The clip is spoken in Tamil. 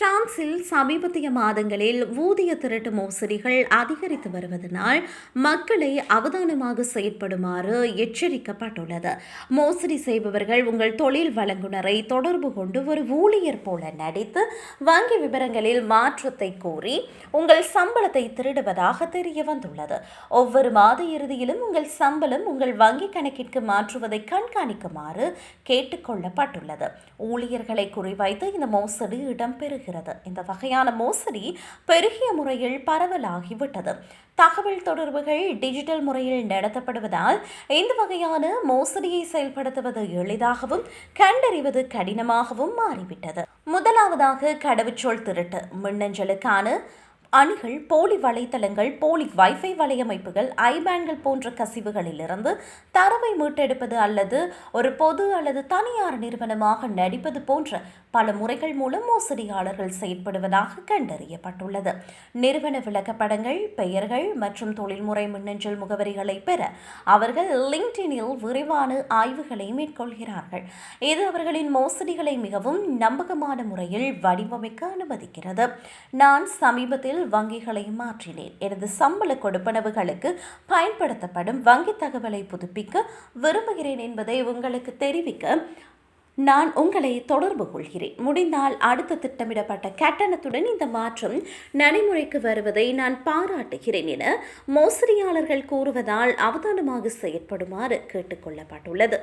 பிரான்சில் சமீபத்திய மாதங்களில் ஊதிய திருட்டு மோசடிகள் அதிகரித்து வருவதனால் மக்களை அவதானமாக செயற்படுமாறு எச்சரிக்கப்பட்டுள்ளது. மோசடி செய்பவர்கள் உங்கள் தொழில் வழங்குனரை தொடர்பு கொண்டு ஒரு ஊழியர் போல நடித்து வங்கி விவரங்களில் மாற்றத்தை கோரி உங்கள் சம்பளத்தை திருடுவதாக தெரிய வந்துள்ளது. ஒவ்வொரு மாத இறுதியிலும் உங்கள் சம்பளம் உங்கள் வங்கி கணக்கிற்கு மாற்றுவதை கண்காணிக்குமாறு கேட்டுக்கொள்ளப்பட்டுள்ளது ஊழியர்களை குறிவைத்து இந்த மோசடி இடம்பெறுகிறது. இந்த வகையான மோசடி பெருகிய முறையில் பரவலாகிவிட்டது. தகவல் தொடர்புகள் டிஜிட்டல் முறையில் நடத்தப்படுவதால் இந்த வகையான மோசடியை செயல்படுத்துவது எளிதாகவும் கண்டறிவது கடினமாகவும் மாறிவிட்டது. முதலாவதாக கடவுச்சொல் திருட்டு. மின்னஞ்சலுக்கான அணிகள் போலி வலைத்தளங்கள் போலி வைஃபை வலையமைப்புகள் ஐபேன்கள் போன்ற கசிவுகளிலிருந்து தரவை மீட்டெடுப்பது அல்லது ஒரு பொது அல்லது தனியார் நிறுவனமாக நடிப்பது போன்ற பல முறைகள் மூலம் மோசடியாளர்கள் செயற்படுவதாக கண்டறியப்பட்டுள்ளது. நிறுவன விளக்கப்படங்கள் பெயர்கள் மற்றும் தொழில்முறை மின்னஞ்சல் முகவரிகளை பெற அவர்கள் லிங்க்டினில் விரிவான ஆய்வுகளை மேற்கொள்கிறார்கள். இது அவர்களின் மோசடிகளை மிகவும் நம்பகமான முறையில் வடிவமைக்க அனுமதிக்கிறது. நான் சமீபத்தில் வங்கிகளை மாற்றினேன். எனது சம்பள கொடுப்பனவுகளுக்கு பயன்படுத்தப்படும் வங்கி தகவலை புதுப்பிக்க விரும்புகிறேன் என்பதை உங்களுக்கு தெரிவிக்க நான் உங்களை தொடர்பு கொள்கிறேன். முடிந்தால் அடுத்த திட்டமிடப்பட்ட கட்டணத்துடன் இந்த மாற்றம் நடைமுறைக்கு வருவதை நான் பாராட்டுகிறேன் என மோசடியாளர்கள் கூறுவதால் அவதானமாக செயற்படுமாறு கேட்டுக்கொள்ளப்பட்டுள்ளது